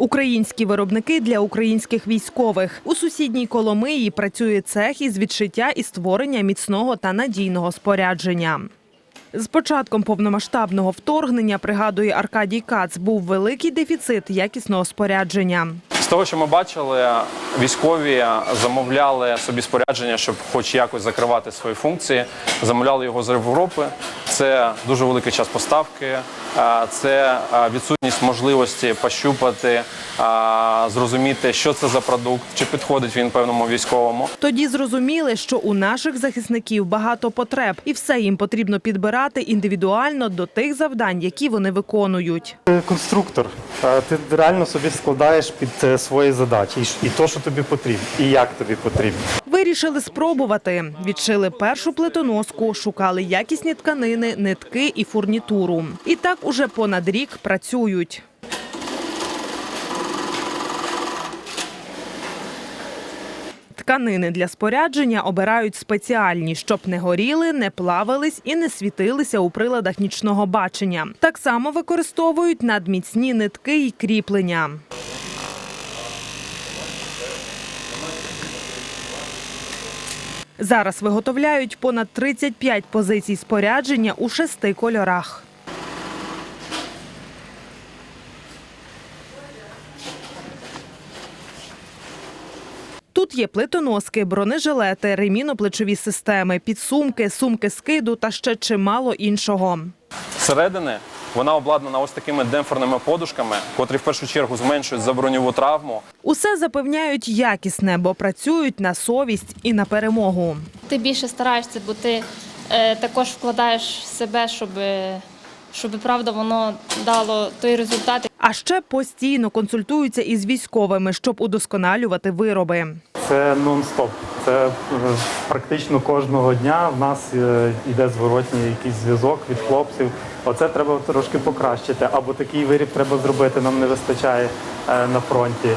Українські виробники для українських військових. У сусідній Коломиї працює цех із відшиття і створення міцного та надійного спорядження. З початком повномасштабного вторгнення, пригадує Аркадій Кац, був великий дефіцит якісного спорядження. З того, що ми бачили, військові замовляли собі спорядження, щоб хоч якось закривати свої функції. Замовляли його з Європи. Це дуже великий час поставки, це відсутність можливості пощупати, зрозуміти, що це за продукт, чи підходить він певному військовому. Тоді зрозуміли, що у наших захисників багато потреб, і все їм потрібно підбирати індивідуально до тих завдань, які вони виконують. Конструктор. Ти реально собі складаєш під е, свої задачі і і то, що тобі потрібно, і як тобі потрібно. Вирішили спробувати. Відшили першу плитоноску, шукали якісні тканини, нитки і фурнітуру. І так уже понад рік працюють. Тканини для спорядження обирають спеціальні, щоб не горіли, не плавились і не світилися у приладах нічного бачення. Так само використовують надміцні нитки і кріплення. Зараз виготовляють понад 35 позицій спорядження у шести кольорах. Тут є плитоноски, бронежилети, реміноплечові системи, підсумки, сумки скиду та ще чимало іншого. Зсередини вона обладнана ось такими демпферними подушками, котрі в першу чергу зменшують заброньову травму. Усе запевняють якісне, бо працюють на совість і на перемогу. Ти більше стараєшся, бо ти е, також вкладаєш в себе, щоб, щоб правда воно дало той результат, А ще постійно консультуються із військовими, щоб удосконалювати вироби. Це нон-стоп. Це е, практично кожного дня в нас е, йде зворотній якийсь зв'язок від хлопців. Оце треба трошки покращити. Або такий виріб треба зробити, нам не вистачає е, на фронті.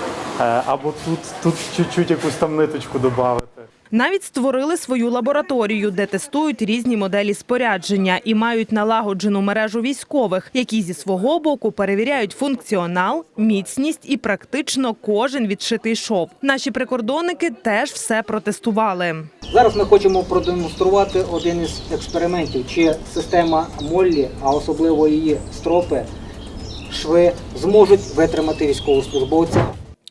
Е, Або тут, тут чуть-чуть якусь там ниточку додати. Навіть створили свою лабораторію, де тестують різні моделі спорядження і мають налагоджену мережу військових, які зі свого боку перевіряють функціонал, міцність і практично кожен відшитий шов. Наші прикордонники теж все протестували. Зараз ми хочемо продемонструвати один із експериментів, чи система Моллі, а особливо її стропи, шви зможуть витримати військовослужбовця.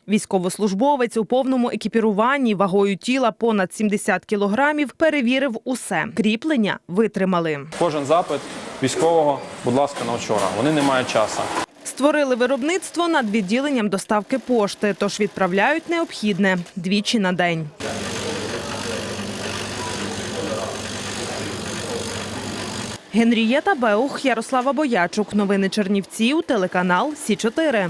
Військовослужбовець у повному екіпіруванні вагою тіла понад 70 кілограмів перевірив усе. Кріплення витримали. Кожен запит військового, будь ласка, на вчора. Вони не мають часу. Створили виробництво над відділенням доставки пошти, тож відправляють необхідне двічі на день. Генрієта Беух, Ярослава Боячук. Новини Чернівців, телеканал Сі 4